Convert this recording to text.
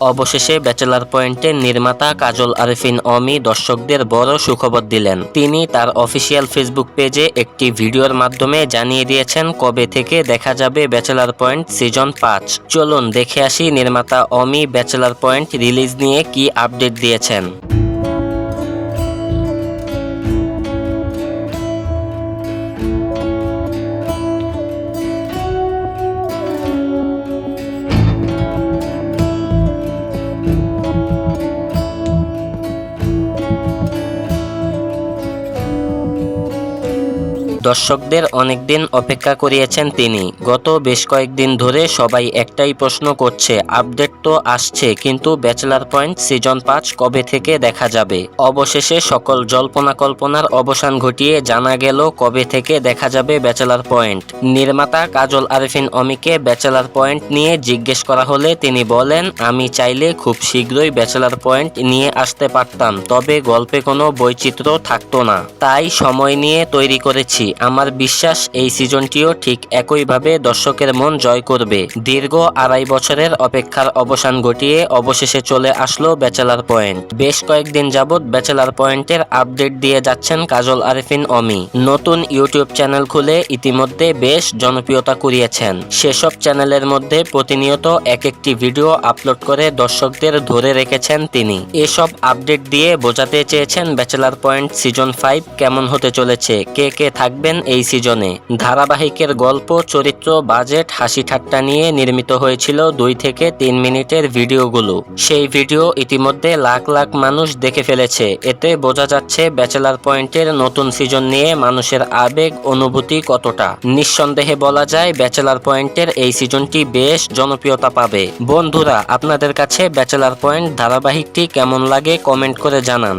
অবশেষে ব্যাচেলার পয়েন্টের নির্মাতা কাজল আরেফিন অমি দর্শকদের বড় সুখবর দিলেন। তিনি তার অফিসিয়াল ফেসবুক পেজে একটি ভিডিওর মাধ্যমে জানিয়ে দিয়েছেন, কবে থেকে দেখা যাবে ব্যাচেলার পয়েন্ট সিজন পাঁচ। চলুন দেখে আসি নির্মাতা অমি ব্যাচেলার পয়েন্ট রিলিজ নিয়ে কি আপডেট দিয়েছেন। দর্শকদের অনেকদিন অপেক্ষা করিয়েছেন তিনি। গত বেশ কয়েকদিন ধরে সবাই একটাই প্রশ্ন করছে, আপডেট তো আসছে, কিন্তু ব্যাচেলার পয়েন্ট সিজন পাঁচ কবে থেকে দেখা যাবে? অবশেষে সকল জল্পনা কল্পনার অবসান ঘটিয়ে জানা গেল কবে থেকে দেখা যাবে ব্যাচেলার পয়েন্ট। নির্মাতা কাজল আরেফিন অমিকে ব্যাচেলার পয়েন্ট নিয়ে জিজ্ঞেস করা হলে তিনি বলেন, আমি চাইলে খুব শীঘ্রই ব্যাচেলার পয়েন্ট নিয়ে আসতে পারতাম, তবে গল্পে কোনো বৈচিত্র্য থাকতো না। তাই সময় নিয়ে তৈরি করেছি। আমার বিশ্বাস এই সিজনটিও ঠিক একইভাবে দর্শকের মন জয় করবে। দীর্ঘ আড়াই বছরের অপেক্ষার অবসান ঘটিয়ে অবশেষে চলে আসলো ব্যাচেলার পয়েন্ট। বেশ কয়েকদিন যাবৎ ব্যাচেলার পয়েন্টের আপডেট দিয়ে যাচ্ছেন কাজল আরেফিন, অমি। নতুন ইউটিউব চ্যানেল খুলে ইতিমধ্যে বেশ জনপ্রিয়তা কুড়িয়েছেন। সেসব চ্যানেলের মধ্যে প্রতিনিয়ত এক একটি ভিডিও আপলোড করে দর্শকদের ধরে রেখেছেন তিনি। এসব আপডেট দিয়ে বোঝাতে চেয়েছেন ব্যাচেলার পয়েন্ট সিজন ফাইভ কেমন হতে চলেছে, কে কে থাকবেন এই সিজনে। ধারাবাহিকের গল্প, চরিত্র, বাজেট, হাসি ঠাট্টা নিয়ে নির্মিত হয়েছিল দুই থেকে তিন মিনিটের ভিডিওগুলো। সেই ভিডিও ইতিমধ্যে লাখ লাখ মানুষ দেখে ফেলেছে। এতে বোঝা যাচ্ছে ব্যাচেলার পয়েন্টের নতুন সিজন নিয়ে মানুষের আবেগ, অনুভূতি কতটা। নিঃসন্দেহে বলা যায় ব্যাচেলার পয়েন্টের এই সিজনটি বেশ জনপ্রিয়তা পাবে। বন্ধুরা, আপনাদের কাছে ব্যাচেলার পয়েন্ট ধারাবাহিকটি কেমন লাগে কমেন্ট করে জানান।